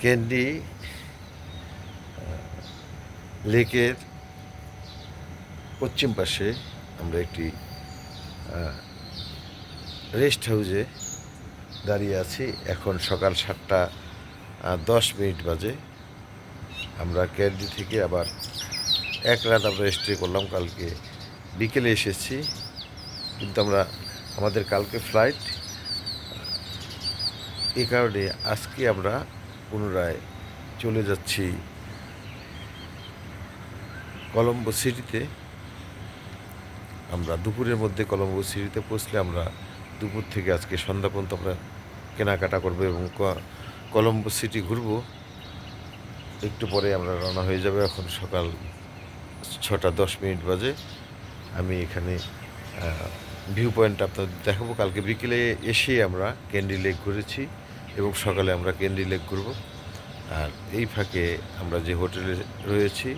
Candy লেকের পশ্চিম পাশে আমরা একটি রেস্ট হাউসে দাঁড়িয়ে আছি। এখন সকাল সাতটা দশ মিনিট বাজে। আমরা ক্যান্ডি থেকে আবার এক রাত আমরা স্টে করলাম। কালকে বিকেলে এসেছি। কিন্তু আমরা, আমাদের কালকে ফ্লাইট এ কারণে আজকে আমরা পুনরায় চলে যাচ্ছি কলম্বো সিটিতে। আমরা দুপুরের মধ্যে কলম্বো সিটিতে পৌঁছলে আমরা দুপুর থেকে আজকে সন্ধ্যা পর্যন্ত আমরা কেনাকাটা করব এবং কলম্বো সিটি ঘুরবো। একটু পরে আমরা রওনা হয়ে যাবে এখন সকাল ছটা দশ মিনিট বাজে। আমি এখানে ভিউ পয়েন্ট আপনাদের দেখাবো। কালকে বিকেলে এসে আমরা ক্যান্ডি লেক ঘুরেছি। এবং সকালে আমরা ক্যান্ডি লেক ঘুরবো। আর এই ফাঁকে আমরা যে হোটেলে রয়েছি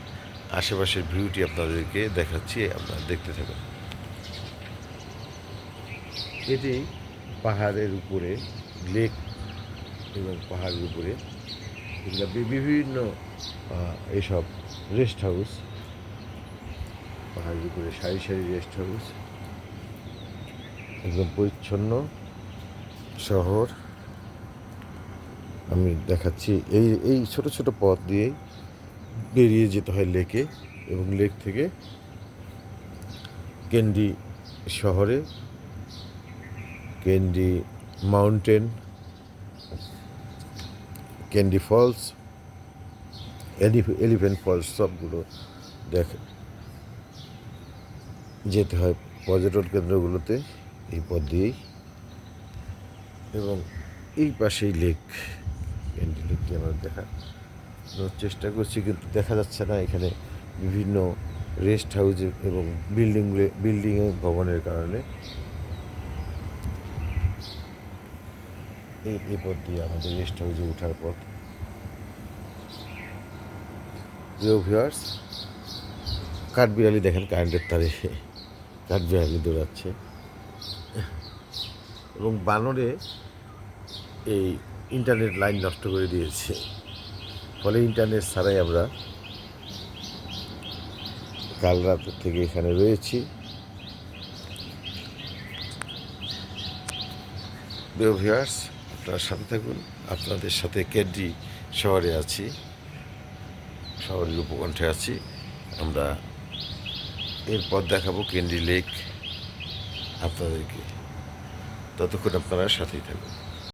আশেপাশের ভিউটি আপনাদেরকে দেখাচ্ছি আপনারা দেখতে থাকুন। এটি পাহাড়ের উপরে লেক এবং পাহাড়ের উপরে। এগুলো বিভিন্ন আহ, এইসব রেস্ট হাউস। পাহাড়ের উপরে সারি সারি রেস্ট হাউস। একদম পরিচ্ছন্ন শহর। আমি দেখাচ্ছি। এই এই ছোট ছোট পথ দিয়েই বেরিয়ে যেতে হয় লেকে এবং লেক থেকে ক্যান্ডি শহরে Kandy mountain Kandy falls elephant falls সবগুলো দেখ, যেতে হয় পর্যটন কেন্দ্রগুলোতে এই পথ দিয়েই। এবং এই পাশেই লেক। ক্যান্ডি লেকটি আমরা দেখা চেষ্টা করছি, কিন্তু দেখা যাচ্ছে না এখানে বিভিন্ন রেস্ট হাউস এবং বিল্ডিং বিল্ডিং ভবনের কারণে। এই এই পথ দিয়ে আমাদের রেস্ট হাউসে ওঠার পথ। প্রিয় ভিউয়ার্স, কাঠবিড়ালি দেখেন কারেন্টের তারে। কাঠবিড়ালি দৌড়াচ্ছে। এবং বানরে এই ইন্টারনেট লাইন নষ্ট করে দিয়েছে। ফলে ইন্টারনেট ছাড়াই আমরা কাল রাত থেকে এখানে রয়েছি। প্রিয় আপনারা সাথে থাকুন। আপনাদের সাথে ক্যাডি শহরে আছি। শহরের উপকণ্ঠে আছি। আমরা এরপর দেখাবো ক্যান্ডি লেক আপনাদেরকে। ততক্ষণ আপনারা সাথেই থাকুন।